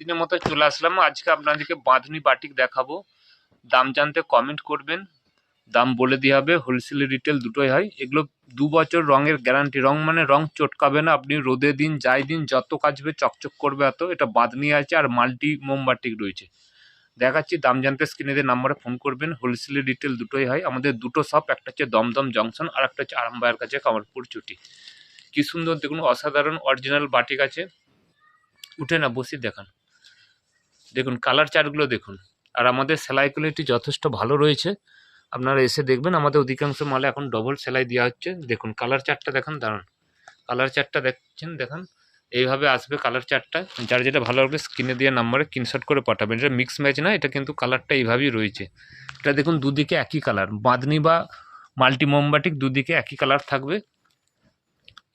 দিনের মতো চলে আসলাম। আজকে আপনাদেরকে বাঁধনি বাটিক দেখাবো। দাম জানতে কমেন্ট করবেন। দাম বলে দেওয়া হবে হোলসেল রিটেল দুটোই হয়। এগুলো দু বছর রঙের গ্যারান্টি রং মানে রং চটকাবে না। আপনি রোদে দিন, যাই দিন, যত কাচবে, চকচক করবে এত। এটা বাঁধনি আছে আর মাল্টি মোমবাটিক রয়েছে। দেখাচ্ছি, দাম জানতে স্ক্রিনে দিয়ে নাম্বারে ফোন করবেন। হোলসেল রিটেল দুটোই হয়। আমাদের দুটো শপ একটা হচ্ছে দমদম জংশন আর একটা হচ্ছে আরামবাগের কাছে কামারপুর চুটি কি সুন্দর, দেখুন, অসাধারণ অরিজিনাল বাটিক আছে। উঠে না, বসে দেখান। দেখুন কালার চার্টগুলো দেখুন। আর আমাদের সেলাই কোয়ালিটি যথেষ্ট ভালো রয়েছে। আপনারা এসে দেখবেন, আমাদের অধিকাংশ মালে এখন ডবল সেলাই দেওয়া হচ্ছে। দেখুন কালার চার্টটা দেখান দাঁড়ান কালার চার্টটা দেখছেন, দেখান, এইভাবে আসবে কালার চার্টটা যার যেটা ভালো লাগবে স্ক্রিনে দিয়ে নাম্বারে স্ক্রিনশট করে পাঠাবেন। এটা মিক্স ম্যাচ না, এটা কিন্তু কালারটা এইভাবেই রয়েছে। এটা দেখুন, দুদিকে একই কালার বাঁধনি বা মাল্টি মোমবাটিক দুদিকে একই কালার থাকবে।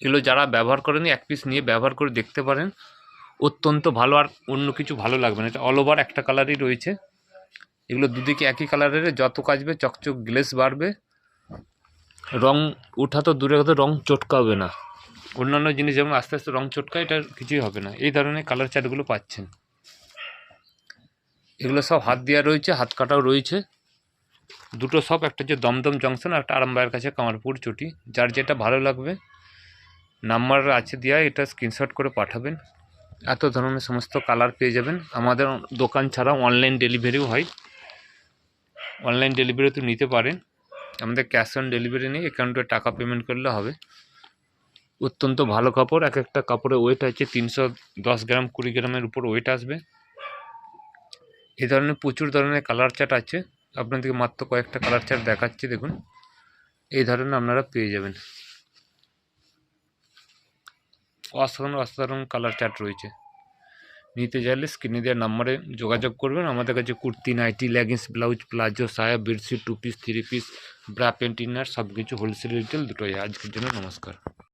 এগুলো যারা ব্যবহার করেনি, এক পিস নিয়ে ব্যবহার করে দেখতে পারেন। অত্যন্ত ভালো আর অন্য কিছু ভালো লাগবে না। এটা অল ওভার একটা কালারই রয়েছে। এগুলো দুদিকে একই কালারের যত কাচবে চকচক গ্লেস বাড়বে। রং ওঠা তো দূরে কথা, রং চটকাবে না। অন্যান্য জিনিস যেমন আস্তে আস্তে রং চটকায় এটা কিছুই হবে না। এই ধরনের কালার চার্টগুলো পাচ্ছেন। এগুলো সব হাত দেওয়া রয়েছে, হাত কাটাও রয়েছে। দুটো সব, একটা হচ্ছে দমদম জংশন আর একটা আরামবাগের কাছে কামারপুর চটি। যার যেটা ভালো লাগবে, নাম্বার আছে দেওয়া এটা স্ক্রিনশট করে পাঠাবেন। এত ধরনের সমস্ত কালার পেয়ে যাবেন। আমাদের দোকান ছাড়াও অনলাইন ডেলিভারিও হয়। অনলাইন ডেলিভারিতে নিতে পারেন। আমাদের ক্যাশ অন ডেলিভারি নেই অ্যাকাউন্টে টাকা পেমেন্ট করলে হবে। অত্যন্ত ভালো কাপড়, এক একটা কাপড়ের ওয়েট আছে তিনশো দশ গ্রাম, কুড়ি গ্রামের উপর ওয়েট আসবে। এ ধরনের প্রচুর ধরনের কালার চার্ট আছে। আপনাদেরকে মাত্র কয়েকটা কালার চার্ট দেখাচ্ছি, দেখুন। এই ধরনের আপনারা পেয়ে যাবেন। অসাধারণ অসাধারণ কালার চার্ট রয়েছে। নিতে চাইলে স্ক্রিনে দেওয়ার নাম্বারে যোগাযোগ করবেন। আমাদের কাছে kurti, nighty leggings blouse palazzo সায়া bedsheet two piece three piece bra pant inner সব কিছু হোলসেল রিটেল দুটোই। আজকের জন্য নমস্কার।